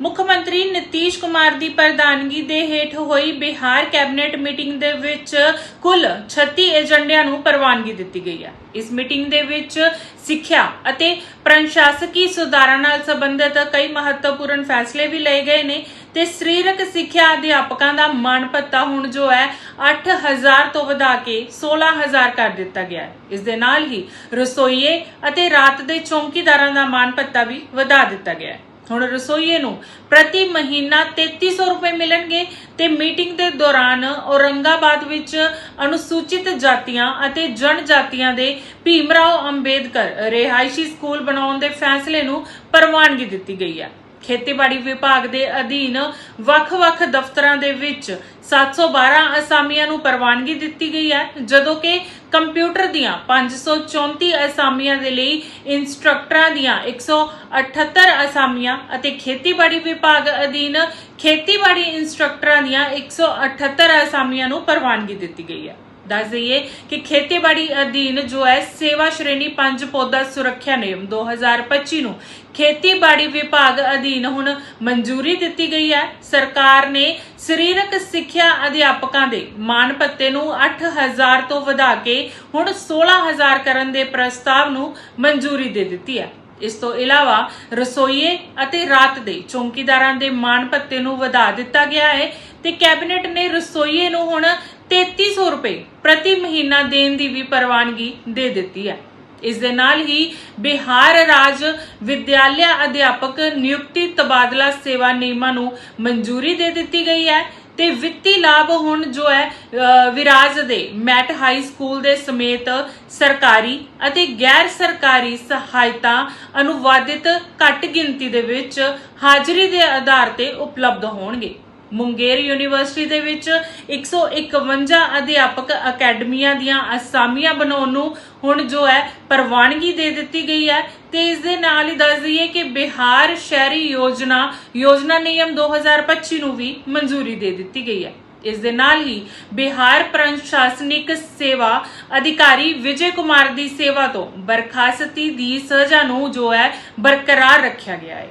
ਮੁੱਖ ਮੰਤਰੀ ਨਿਤੀਸ਼ ਕੁਮਾਰ ਦੀ ਪ੍ਰਧਾਨਗੀ ਦੇ ਹੇਠ ਹੋਈ ਬਿਹਾਰ ਕੈਬਨਿਟ ਮੀਟਿੰਗ ਦੇ ਵਿੱਚ ਕੁੱਲ 36 ਏਜੰਡਿਆਂ ਨੂੰ ਪ੍ਰਵਾਨਗੀ ਦਿੱਤੀ ਗਈ ਹੈ। ਇਸ ਮੀਟਿੰਗ ਦੇ ਵਿੱਚ ਸਿੱਖਿਆ ਅਤੇ ਪ੍ਰਸ਼ਾਸਕੀ ਸੁਧਾਰਾਂ ਨਾਲ ਸੰਬੰਧਿਤ ਕਈ ਮਹੱਤਵਪੂਰਨ ਫੈਸਲੇ ਵੀ ਲਏ ਗਏ ਨੇ ਤੇ ਸਰੀਰਕ ਸਿੱਖਿਆ ਅਧਿਆਪਕਾਂ ਦਾ ਮਾਣ ਭੱਤਾ ਹੁਣ ਜੋ ਹੈ 8000 ਤੋਂ ਵਧਾ ਕੇ 16000 ਕਰ ਦਿੱਤਾ ਗਿਆ ਹੈ। ਇਸ ਦੇ ਨਾਲ ਹੀ ਰਸੋਈਏ ਅਤੇ ਰਾਤ ਦੇ ਚੌਂਕੀਦਾਰਾਂ ਦਾ ਮਾਣ ਭੱਤਾ ਵੀ ਵਧਾ ਦਿੱਤਾ ਗਿਆ ਹੈ। ਹੁਣ ਰਸੋਈਏ ਨੂੰ ਪ੍ਰਤੀ ਮਹੀਨਾ 3300 ਰੁਪਏ ਮਿਲਣਗੇ ਤੇ ਮੀਟਿੰਗ ਦੇ ਦੌਰਾਨ ਔਰੰਗਾਬਾਦ ਵਿੱਚ ਅਨੁਸੂਚਿਤ ਜਾਤੀਆਂ ਅਤੇ ਜਨਜਾਤੀਆਂ ਦੇ ਭੀਮਰਾਓ ਅੰਬੇਦਕਰ ਰਿਹਾਇਸ਼ੀ ਸਕੂਲ ਬਣਾਉਣ ਦੇ ਫੈਸਲੇ ਨੂੰ ਪ੍ਰਵਾਨਗੀ ਦਿੱਤੀ ਗਈ ਹੈ। ਖੇਤੀਬਾੜੀ ਵਿਭਾਗ ਦੇ ਅਧੀਨ ਵੱਖ-ਵੱਖ ਦਫ਼ਤਰਾਂ ਦੇ ਵਿੱਚ 712 ਅਸਾਮੀਆਂ ਨੂੰ ਪ੍ਰਵਾਨਗੀ ਦਿੱਤੀ ਗਈ ਹੈ, ਜਦੋਂ ਕਿ ਕੰਪਿਊਟਰ ਦੀਆਂ 534 ਅਸਾਮੀਆਂ ਦੇ ਲਈ ਇੰਸਟ੍ਰਕਟਰਾਂ ਦੀਆਂ 178 ਅਸਾਮੀਆਂ ਅਤੇ ਖੇਤੀਬਾੜੀ ਵਿਭਾਗ ਅਧੀਨ ਖੇਤੀਬਾੜੀ ਇੰਸਟ੍ਰਕਟਰਾਂ ਦੀਆਂ 178 ਅਸਾਮੀਆਂ ਨੂੰ ਪ੍ਰਵਾਨਗੀ ਦਿੱਤੀ ਗਈ ਹੈ। ਦੱਸ ਦਈਏ ਕਿ ਖੇਤੀਬਾੜੀ ਅਧੀਨ ਜੋ ਹੈ ਸੇਵਾ ਸ਼੍ਰੇਣੀ 5 ਪੌਦਾ ਸੁਰੱਖਿਆ ਨਿਯਮ 2025 ਨੂੰ ਖੇਤੀਬਾੜੀ ਵਿਭਾਗ ਅਧੀਨ ਹੁਣ ਮਨਜ਼ੂਰੀ ਦਿੱਤੀ ਗਈ ਹੈ। ਸਰਕਾਰ ਨੇ ਸਰੀਰਕ ਸਿੱਖਿਆ ਅਧਿਆਪਕਾਂ ਦੇ ਮਾਣ ਭੱਤੇ ਨੂੰ 8000 ਤੋਂ ਵਧਾ ਕੇ ਹੁਣ 16000 ਕਰਨ ਦੇ ਪ੍ਰਸਤਾਵ ਨੂੰ ਮਨਜ਼ੂਰੀ ਦੇ ਦਿੱਤੀ ਹੈ। ਇਸ ਤੋਂ ਇਲਾਵਾ ਰਸੋਈਏ ਅਤੇ ਰਾਤ ਦੇ ਚੌਂਕੀਦਾਰਾਂ ਦੇ ਮਾਣ ਭੱਤੇ ਨੂੰ ਵਧਾ ਦਿੱਤਾ ਗਿਆ ਹੈ। ਤੇ ਕੈਬਨਿਟ ਨੇ ਰਸੋਈਏ ਨੂੰ ਹੁਣ 3300 ਰੁਪਏ ਪ੍ਰਤੀ ਮਹੀਨਾ ਦੇਣ ਦੀ ਵੀ ਪ੍ਰਵਾਨਗੀ ਦੇ ਦਿੱਤੀ ਹੈ। ਇਸ ਦੇ ਨਾਲ ਹੀ ਬਿਹਾਰ ਰਾਜ ਵਿਦਿਆਲਿਆ ਅਧਿਆਪਕ ਨਿਯੁਕਤੀ ਤਬਾਦਲਾ ਸੇਵਾ ਨਿਯਮਾਂ ਨੂੰ ਮਨਜ਼ੂਰੀ ਦੇ ਦਿੱਤੀ ਗਈ ਹੈ ਤੇ ਵਿੱਤੀ ਲਾਭ ਹੁਣ ਜੋ ਹੈ ਵਿਰਾਜ ਦੇ ਮੈਟ ਹਾਈ ਸਕੂਲ ਦੇ ਸਮੇਤ ਸਰਕਾਰੀ ਅਤੇ ਗੈਰ ਸਰਕਾਰੀ ਸਹਾਇਤਾ ਅਨੁਵਾਦਿਤ ਘੱਟ ਗਿਣਤੀ ਦੇ ਵਿੱਚ ਹਾਜ਼ਰੀ ਦੇ ਆਧਾਰ ਤੇ ਉਪਲਬਧ ਹੋਣਗੇ। ਮੁੰਗੇਰ ਯੂਨੀਵਰਸਿਟੀ ਦੇ ਵਿੱਚ 151 ਅਧਿਆਪਕ ਅਕੈਡਮੀਆਂ ਦੀਆਂ ਅਸਾਮੀਆਂ ਬਣਾਉਣ ਨੂੰ ਹੁਣ ਜੋ ਹੈ ਪ੍ਰਵਾਨਗੀ ਦੇ ਦਿੱਤੀ ਗਈ ਹੈ ਤੇ ਇਸ ਦੇ ਨਾਲ ਹੀ ਦੱਸ ਦਈਏ ਕਿ ਬਿਹਾਰ ਸ਼ਹਿਰੀ ਯੋਜਨਾ ਯੋਜਨਾ ਨਿਯਮ 2025 ਨੂੰ ਵੀ ਮਨਜ਼ੂਰੀ ਦੇ ਦਿੱਤੀ ਗਈ ਹੈ। ਇਸ ਦੇ ਨਾਲ ਹੀ ਬਿਹਾਰ ਪ੍ਰਸ਼ਾਸਨਿਕ ਸੇਵਾ ਅਧਿਕਾਰੀ ਵਿਜੇ ਕੁਮਾਰ ਦੀ ਸੇਵਾ ਤੋਂ ਬਰਖਾਸਤੀ ਦੀ ਸਜ਼ਾ ਨੂੰ ਜੋ ਹੈ ਬਰਕਰਾਰ ਰੱਖਿਆ ਗਿਆ ਹੈ।